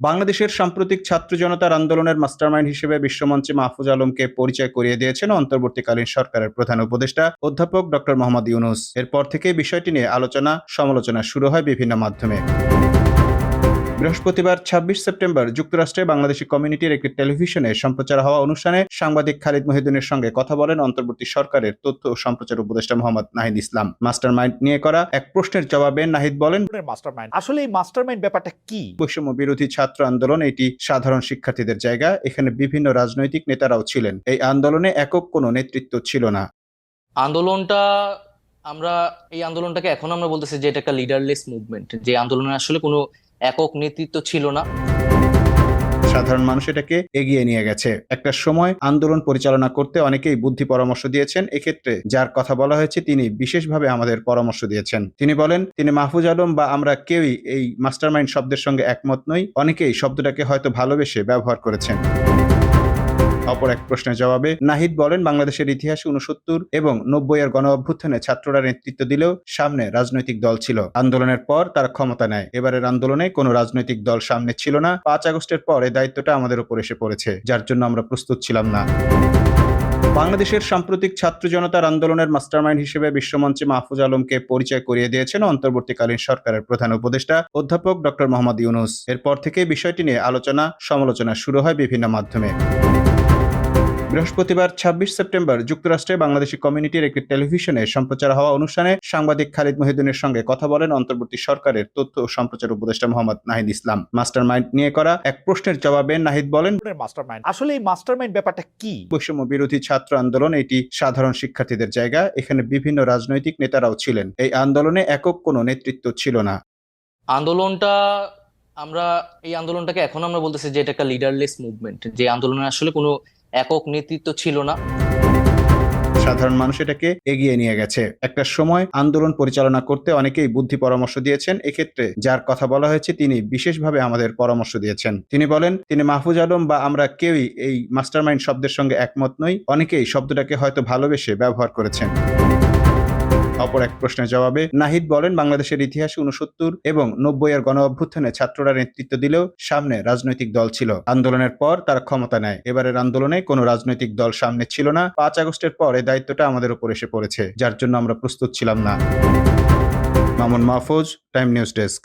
বাংলাদেশের সাম্প্রতিক ছাত্র জনতার আন্দোলনের মাস্টারমাইন্ড হিসেবে বিশ্বমঞ্চে মাহফুজ আলমকে পরিচয় করিয়ে দিয়েছেন অন্তর্বর্তীকালীন সরকারের প্রধান উপদেষ্টা অধ্যাপক ডক্টর মোহাম্মদ ইউনুস। এরপর থেকে বিষয়টি নিয়ে আলোচনা সমালোচনা শুরু হয় বিভিন্ন মাধ্যমে। বৃহস্পতিবার ২৬ সেপ্টেম্বর যুক্তরাষ্ট্রে বাংলাদেশি কমিউনিটির একটি টেলিভিশনে সম্প্রচার হওয়া অনুষ্ঠানে সাংবাদিক খালিদ মহিউদ্দিনের সঙ্গে কথা বলেন অন্তর্বর্তী সরকারের তথ্য ও সম্প্রচার উপদেষ্টা মোহাম্মদ নাহিদ ইসলাম। মাস্টারমাইন্ড নিয়ে করা এক প্রশ্নের জবাবে নাহিদ বলেন মাস্টারমাইন্ড। আসলে এই মাস্টারমাইন্ড ব্যাপারটা কি? বৈষম্য বিরোধী ছাত্র আন্দোলন এটি সাধারণ শিক্ষার্থীদের জায়গা এখানে বিভিন্ন রাজনৈতিক নেতারাও ছিলেন। এই আন্দোলনে একক কোনো নেতৃত্ব ছিল না। আন্দোলনটা আমরা এই আন্দোলনটাকে এখন আমরা বলতেছি যে এটা একটা লিডারলেস মুভমেন্ট যে আন্দোলনে আসলে কোনো একক নেতৃত্ব ছিল না। সাধারণ মানুষ এটাকে এগিয়ে নিয়ে গেছে। একটা সময় আন্দোলন পরিচালনা করতে অনেকেই বুদ্ধি পরামর্শ দিয়েছেন। এক্ষেত্রে যার কথা বলা হয়েছে, তিনি বিশেষভাবে আমাদের পরামর্শ দিয়েছেন। তিনি বলেন, তিনি মাহফুজ আলম বা আমরা কেউই এই মাস্টারমাইন্ড শব্দের সঙ্গে একমত নই। অনেকেই শব্দটাকে হয়তো ভালোবেসে ব্যবহার করেছেন। অপর এক প্রশ্নের জবাবে, নাহিদ বলেন, বাংলাদেশের ইতিহাসে উনসত্তর এবং নব্বই এর গণ অভ্যুত্থানে ছাত্ররা নেতৃত্ব দিলেও সামনে রাজনৈতিক দল ছিল। আন্দোলনের পর তারা ক্ষমতা নেয়। এবারের আন্দোলনে কোনো রাজনৈতিক দল সামনে ছিল না। পাঁচ আগস্টের পর এই দায়িত্বটা আমাদের উপর এসে পড়েছে, যার জন্য আমরা প্রস্তুত ছিলাম না। বাংলাদেশের সাম্প্রতিক ছাত্র জনতার আন্দোলনের মাস্টারমাইন্ড হিসেবে বিশ্বমঞ্চে মাহফুজ আলমকে পরিচয় করিয়ে দিয়েছেন অন্তর্বর্তীকালীন সরকারের প্রধান উপদেষ্টা অধ্যাপক ডক্টর মোহাম্মদ ইউনুস। এরপর থেকে বিষয়টি নিয়ে আলোচনা সমালোচনা শুরু হয় বিভিন্ন মাধ্যমে। বৃহস্পতিবার ২৬ সেপ্টেম্বর যুক্তরাষ্ট্রে বাংলাদেশি কমিউনিটির একটি টেলিভিশনে সম্প্রচার হওয়া অনুষ্ঠানে সাংবাদিক খালিদ মহিউদ্দিনের সঙ্গে কথা বলেন অন্তর্বর্তী সরকারের তথ্য ও সম্প্রচার উপদেষ্টা মোহাম্মদ নাহিদ ইসলাম। মাস্টার মাইন্ড নিয়ে করা এক প্রশ্নের জবাবে নাহিদ বলেন মাস্টারমাইন্ড। আসলে এই মাস্টারমাইন্ড ব্যাপারটা কি? বৈষম্য বিরোধী ছাত্র আন্দোলন এটি সাধারণ শিক্ষার্থীদের জায়গা এখানে বিভিন্ন রাজনৈতিক নেতারাও ছিলেন। এই আন্দোলনে একক কোনো নেতৃত্ব ছিল না। আন্দোলনটা আমরা এই আন্দোলনটাকে এখন আমরা বলতেছি যে এটা একটা লিডারলেস মুভমেন্ট যে আন্দোলনে আসলে কোনো একক নেতৃত্ব ছিল না। সাধারণ মানুষ এটাকে এগিয়ে নিয়ে গেছে। একটা সময় আন্দোলন পরিচালনা করতে অনেকেই বুদ্ধি পরামর্শ দিয়েছেন। এক্ষেত্রে যার কথা বলা হয়েছে, তিনি বিশেষভাবে আমাদের পরামর্শ দিয়েছেন। তিনি বলেন, তিনি মাহফুজ আলম বা আমরা কেউই এই মাস্টারমাইন্ড শব্দের সঙ্গে একমত নই। অনেকেই শব্দটাকে হয়তো ভালোবেসে ব্যবহার করেছেন। অপর এক প্রশ্নের জবাবে নাহিদ বলেন, বাংলাদেশের ইতিহাসে উনসত্তর এবং নব্বই এর গণ অভ্যুত্থানে ছাত্ররা নেতৃত্ব দিলেও সামনে রাজনৈতিক দল ছিল। আন্দোলনের পর তারা ক্ষমতা নেয়। এবারের আন্দোলনে কোনো রাজনৈতিক দল সামনে ছিল না। পাঁচ আগস্টের পর এই দায়িত্বটা আমাদের উপর এসে পড়েছে, যার জন্য আমরা প্রস্তুত ছিলাম না। Mamun Mahfuz, time news desk.